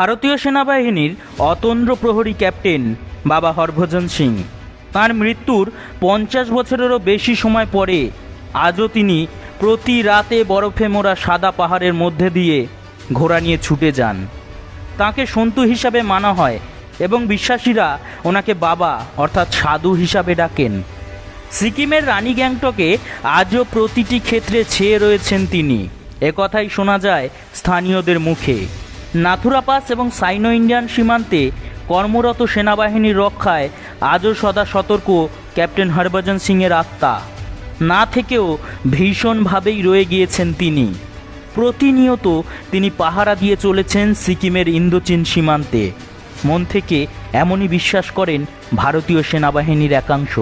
ভারতীয় সেনাবাহিনীর অতন্দ্র প্রহরী ক্যাপ্টেন বাবা হরভজন সিং। তার মৃত্যুর পঞ্চাশ বছরেরও বেশি সময় পরে আজও তিনি প্রতি রাতে বরফে মোড়া সাদা পাহাড়ের মধ্যে দিয়ে ঘোড়া নিয়ে ছুটে যান। তাকে সন্তু হিসাবে মানা হয় এবং বিশ্বাসীরা ওনাকে বাবা, অর্থাৎ সাধু হিসাবে ডাকেন। সিকিমের রানী গ্যাংটকে আজও প্রতিটি ক্ষেত্রে ছেয়ে রয়েছেন তিনি। একথাই শোনা যায় স্থানীয়দের মুখে। নাথুরা পাস এবং সাইনো ইন্ডিয়ান সীমান্তে কর্মরত সেনাবাহিনীর রক্ষায় আজও সদা সতর্ক ক্যাপ্টেন হরভজন সিংয়ের আত্মা। না থেকেও ভীষণভাবেই রয়ে গিয়েছেন তিনি। প্রতিনিয়ত তিনি পাহারা দিয়ে চলেছেন সিকিমের ইন্দোচীন সীমান্তে। মন থেকে এমনই বিশ্বাস করেন ভারতীয় সেনাবাহিনীর একাংশ।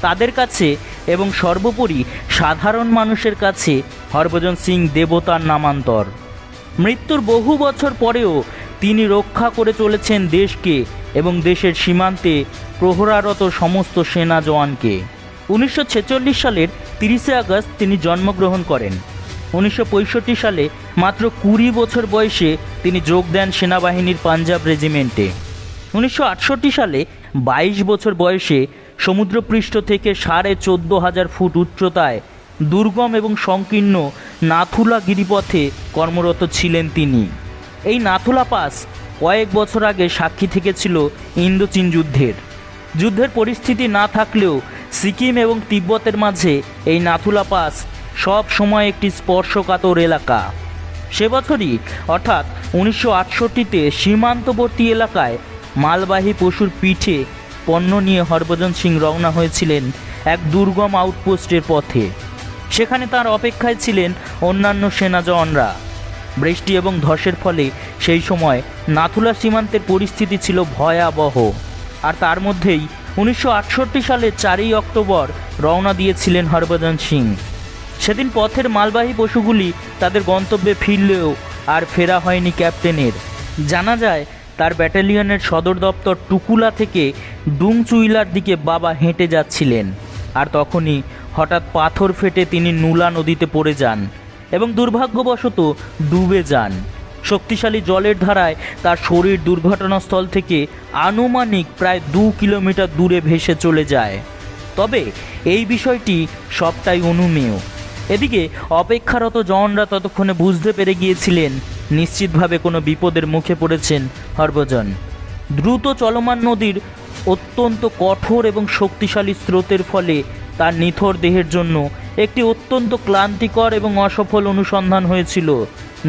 তাদের কাছে এবং সর্বোপরি সাধারণ মানুষের কাছে হরভজন সিং দেবতার নামান্তর। মৃত্যুর বহু বছর পরেও তিনি রক্ষা করে চলেছেন দেশকে এবং দেশের সীমান্তে প্রহরারত সমস্ত সেনা জওয়ানকে। উনিশশো ছেচল্লিশ সালের তিরিশে আগস্ট তিনি জন্মগ্রহণ করেন। উনিশশো পঁয়ষট্টি সালে মাত্র কুড়ি বছর বয়সে তিনি যোগ দেন সেনাবাহিনীর পাঞ্জাব রেজিমেন্টে। উনিশশো আটষট্টি সালে বাইশ বছর বয়সে সমুদ্রপৃষ্ঠ থেকে সাড়ে চোদ্দ হাজার ফুট উচ্চতায় দুর্গম এবং সংকীর্ণ নাথুলা গিরিপথে কর্মরত ছিলেন তিনি। এই নাথুলা পাস কয়েক বছর আগে সাক্ষী থেকেছিল ইন্দোচীন যুদ্ধের। যুদ্ধের পরিস্থিতি না থাকলেও সিকিম এবং তিব্বতের মাঝে এই নাথুলা পাস সব সময় একটি স্পর্শকাতর এলাকা। সে বছরই, অর্থাৎ উনিশশো আটষট্টিতে সীমান্তবর্তী এলাকায় মালবাহী পশুর পিঠে পণ্য নিয়ে হরভজন সিং রওনা হয়েছিলেন এক দুর্গম আউটপোস্টের পথে। সেখানে তার অপেক্ষায় ছিলেন অন্যান্য সেনা জওয়ানরা। বৃষ্টি এবং ধসের ফলে সেই সময় নাথুলা সীমান্তের পরিস্থিতি ছিল ভয়াবহ। আর তার মধ্যেই উনিশশো আটষট্টি সালের চারই অক্টোবর রওনা দিয়েছিলেন হরভজন সিং। সেদিন পথের মালবাহী পশুগুলি তাদের গন্তব্যে ফিরলেও আর ফেরা হয়নি ক্যাপ্টেনের। জানা যায়, তার ব্যাটালিয়নের সদর দপ্তর টুকুলা থেকে ডুংচুইলার দিকে বাবা হেঁটে যাচ্ছিলেন। আর তখনই হঠাৎ পাথর ফেটে তিনি নুলা নদীতে পড়ে যান এবং দুর্ভাগ্যবশত ডুবে যান। শক্তিশালী জলের ধারায় তার শরীর দুর্ঘটনাস্থল থেকে আনুমানিক প্রায় দু কিলোমিটার দূরে ভেসে চলে যায়। তবে এই বিষয়টি সবটাই অনুমেয়। এদিকে অপেক্ষারত জওয়ানরা ততক্ষণে বুঝতে পেরে গিয়েছিলেন, নিশ্চিতভাবে কোনো বিপদের মুখে পড়েছেন হরভজন। দ্রুত চলমান নদীর অত্যন্ত কঠোর এবং শক্তিশালী স্রোতের ফলে তার নিথর দেহের জন্য একটি অত্যন্ত ক্লান্তিকর এবং অসফল অনুসন্ধান হয়েছিল,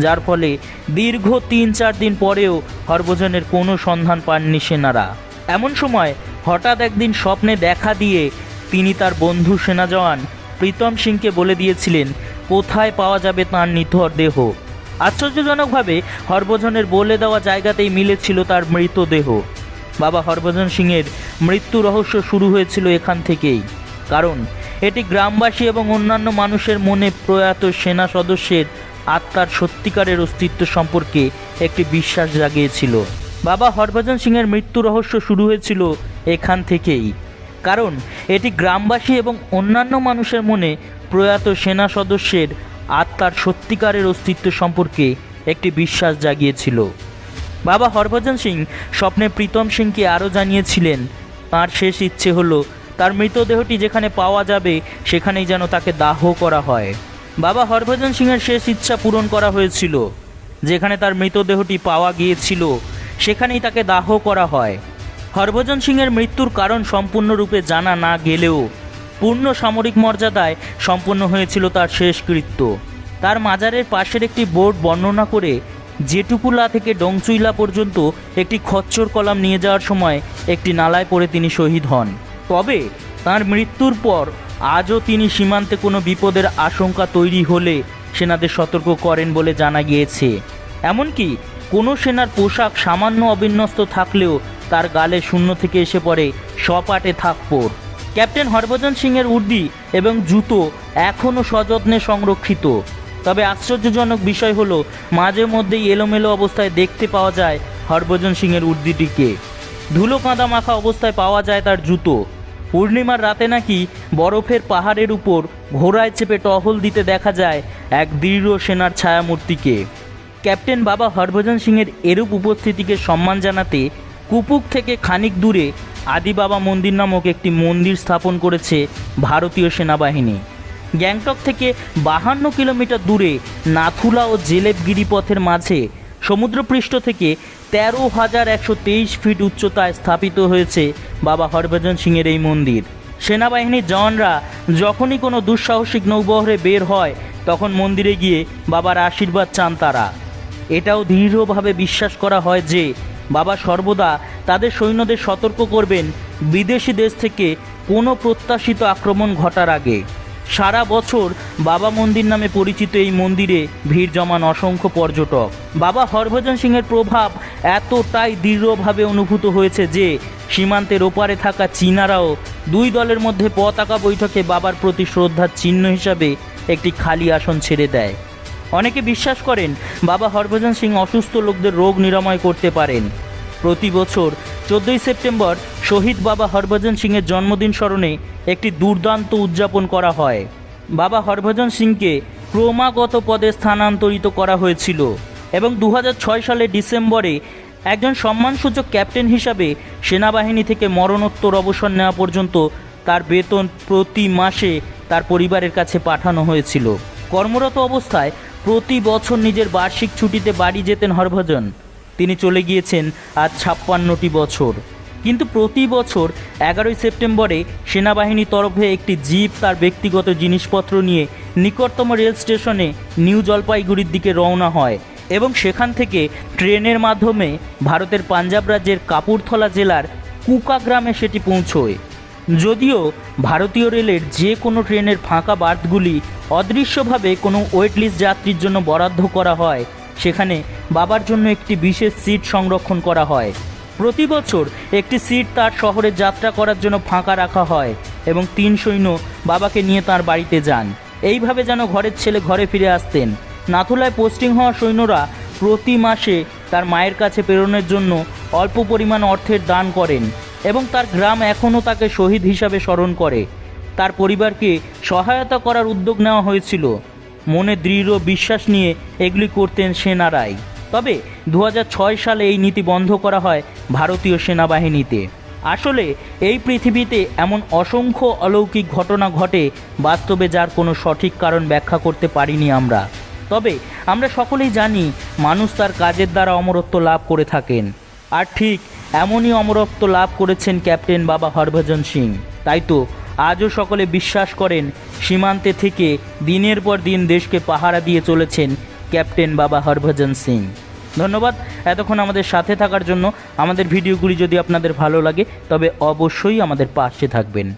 যার ফলে দীর্ঘ তিন চার দিন পরেও হরভজনের কোনো সন্ধান পাননি সেনারা। এমন সময় হঠাৎ একদিন স্বপ্নে দেখা দিয়ে তিনি তার বন্ধু সেনা জওয়ান প্রীতম সিংকে বলে দিয়েছিলেন, কোথায় পাওয়া যাবে তার নিথর দেহ? আশ্চর্যজনকভাবে হরভজনের বলে দেওয়া জায়গাতেই মিলেছিল তার মৃতদেহ। বাবা হরভজন সিংয়ের মৃত্যু রহস্য শুরু হয়েছিল এখান থেকেই। কারণ এটি গ্রামবাসী এবং অন্যান্য মানুষের মনে প্রয়াত সেনা সদস্যের আত্মার সত্যিকারের অস্তিত্ব সম্পর্কে একটি বিশ্বাস জাগিয়েছিল। বাবা হরভজন সিংয়ের মৃত্যু রহস্য শুরু হয়েছিল এখান থেকেই। কারণ এটি গ্রামবাসী এবং অন্যান্য মানুষের মনে প্রয়াত সেনা সদস্যের আত্মার সত্যিকারের অস্তিত্ব সম্পর্কে একটি বিশ্বাস জাগিয়েছিল। বাবা হরভজন সিং স্বপ্নে প্রীতম সিংকে আরও জানিয়েছিলেন, তাঁর শেষ ইচ্ছে হলো তার মৃতদেহটি যেখানে পাওয়া যাবে, সেখানেই যেন তাকে দাহ করা হয়। বাবা হরভজন সিংয়ের শেষ ইচ্ছা পূরণ করা হয়েছিল। যেখানে তার মৃতদেহটি পাওয়া গিয়েছিল, সেখানেই তাকে দাহ করা হয়। হরভজন সিংয়ের মৃত্যুর কারণ সম্পূর্ণরূপে জানা না গেলেও, পূর্ণ সামরিক মর্যাদায় সম্পন্ন হয়েছিল তার শেষকৃত্য তার মাজারের পাশের একটি বোর্ড বর্ণনা করে, জেটুকুলা থেকে ডংচুইলা পর্যন্ত একটি খচ্চর কলাম নিয়ে যাওয়ার সময় একটি নালায় পড়ে তিনি শহীদ হন। তবে তার মৃত্যুর পর আজও তিনি সীমান্তে কোনো বিপদের আশঙ্কা তৈরি হলে সেনাদের সতর্ক করেন বলে জানা গিয়েছে। এমনকি কোনো সেনার পোশাক সামান্য অবিন্যস্ত থাকলেও তার গালে শূন্য থেকে এসে পড়ে সপাটে থাকপোর ক্যাপ্টেন হরভজন সিংয়ের উর্দি এবং জুতো এখনও সযত্নে সংরক্ষিত। তবে আশ্চর্যজনক বিষয় হলো, মাঝে মধ্যেই এলোমেলো অবস্থায় দেখতে পাওয়া যায় হরভজন সিংয়ের উর্দিটিকে। ধুলো কাঁদা মাখা অবস্থায় পাওয়া যায় তার জুতো। পূর্ণিমার রাতে নাকি বরফের পাহাড়ের উপর ঘোড়ায় চেপে টহল দিতে দেখা যায় এক দৃঢ় সেনার ছায়ামূর্তিকে। ক্যাপ্টেন বাবা হরভজন সিংয়ের এরূপ উপস্থিতিকে সম্মান জানাতে কুপুক থেকে খানিক দূরে আদি বাবা মন্দির নামক একটি মন্দির স্থাপন করেছে ভারতীয় সেনাবাহিনী। গ্যাংটক থেকে বাহান্ন কিলোমিটার দূরে নাথুলা ও জেলেব গিরিপথের মাঝে সমুদ্রপৃষ্ঠ থেকে তেরো হাজার একশো তেইশ ফিট উচ্চতায় স্থাপিত হয়েছে বাবা হরভজন সিংয়ের এই মন্দির। সেনাবাহিনীর জওয়ানরা যখনই কোনো দুঃসাহসিক নৌবহরে বের হয়, তখন মন্দিরে গিয়ে বাবার আশীর্বাদ চান তারা। এটাও দৃঢ়ভাবে বিশ্বাস করা হয় যে, বাবা সর্বদা তাদের সৈন্যদের সতর্ক করবেন, বিদেশি দেশ থেকে কোনো প্রত্যাশিত আক্রমণ ঘটার আগে। সারা বছর বাবা মন্দির নামে পরিচিত এই মন্দিরে ভিড় জমান অসংখ্য পর্যটক। বাবা হরভজন সিংয়ের প্রভাব এতটাই দৃঢ়ভাবে অনুভূত হয়েছে যে, সীমান্তের ওপারে থাকা চীনারাও দুই দলের মধ্যে পতাকা বৈঠকে বাবার প্রতি শ্রদ্ধার চিহ্ন হিসাবে একটি খালি আসন ছেড়ে দেয়। অনেকে বিশ্বাস করেন, বাবা হরভজন সিং অসুস্থ লোকদের রোগ নিরাময় করতে পারেন। প্রতি বছর চোদ্দোই সেপ্টেম্বর শহীদ বাবা হরভজন সিংয়ের জন্মদিন স্মরণে একটি দুর্দান্ত উদযাপন করা হয়। বাবা হরভজন সিংকে ক্রমাগত পদে স্থানান্তরিত করা হয়েছিল এবং দু সালের ডিসেম্বরে একজন সম্মানসূচক ক্যাপ্টেন হিসাবে সেনাবাহিনী থেকে মরণোত্তর অবসর নেওয়া পর্যন্ত তার বেতন প্রতি মাসে তার পরিবারের কাছে পাঠানো হয়েছিল। কর্মরত অবস্থায় প্রতি বছর নিজের বার্ষিক ছুটিতে বাড়ি যেতেন হরভজন। তিনি চলে গিয়েছেন আজ ছাপ্পান্নটি বছর। কিন্তু প্রতি বছর এগারোই সেপ্টেম্বরে সেনাবাহিনীর তরফে একটি জিপ তার ব্যক্তিগত জিনিসপত্র নিয়ে নিকটতম রেল স্টেশনে নিউ জলপাইগুড়ির দিকে রওনা হয় এবং সেখান থেকে ট্রেনের মাধ্যমে ভারতের পাঞ্জাব রাজ্যের কাপুরথলা জেলার কুকা গ্রামে সেটি পৌঁছয়। যদিও ভারতীয় রেলের যে কোনো ট্রেনের ফাঁকা বার্থগুলি অদৃশ্যভাবে কোনো ওয়েটলিস্ট যাত্রীর জন্য বরাদ্দ করা হয় সেখানে বাবার জন্য একটি বিশেষ সিট সংরক্ষণ করা হয়। প্রতি বছর একটি সিট তার শহরে যাত্রা করার জন্য ফাঁকা রাখা হয় এবং তিন সৈন্য বাবাকে নিয়ে তার বাড়িতে যান। এইভাবে যেন ঘরের ছেলে ঘরে ফিরে আসতেন। নাথুলায় পোস্টিং হওয়া সৈন্যরা প্রতি মাসে তার মায়ের কাছে প্রেরণের জন্য অল্প পরিমাণ অর্থের দান করেন এবং তার গ্রাম এখনও তাকে শহীদ হিসাবে স্মরণ করে। তার পরিবারকে সহায়তা করার উদ্যোগ নেওয়া হয়েছিল। মনে দৃঢ় বিশ্বাস নিয়ে এগুলি করতেন সেনারাই। তবে দু হাজার ছয় সালে এই নীতি বন্ধ করা হয় ভারতীয় সেনাবাহিনীতে। আসলে এই পৃথিবীতে এমন অসংখ্য অলৌকিক ঘটনা ঘটে, বাস্তবে যার কোনো সঠিক কারণ ব্যাখ্যা করতে পারিনি আমরা। তবে আমরা সকলেই জানি, মানুষ তার কাজের দ্বারা অমরত্ব লাভ করে থাকেন। আর ঠিক এমনই অমরত্ব লাভ করেছেন ক্যাপ্টেন বাবা হরভজন সিং। তাই তো আজও সকলে বিশ্বাস করেন, সীমান্তে থেকে দিনের পর দিন দেশকে পাহারা দিয়ে চলেছেন ক্যাপ্টেন বাবা হরভজন সিং। ধন্যবাদ এতক্ষণ আমাদের সাথে থাকার জন্য। আমাদের ভিডিওগুলি যদি আপনাদের ভালো লাগে, তবে অবশ্যই আমাদের পাশে থাকবেন।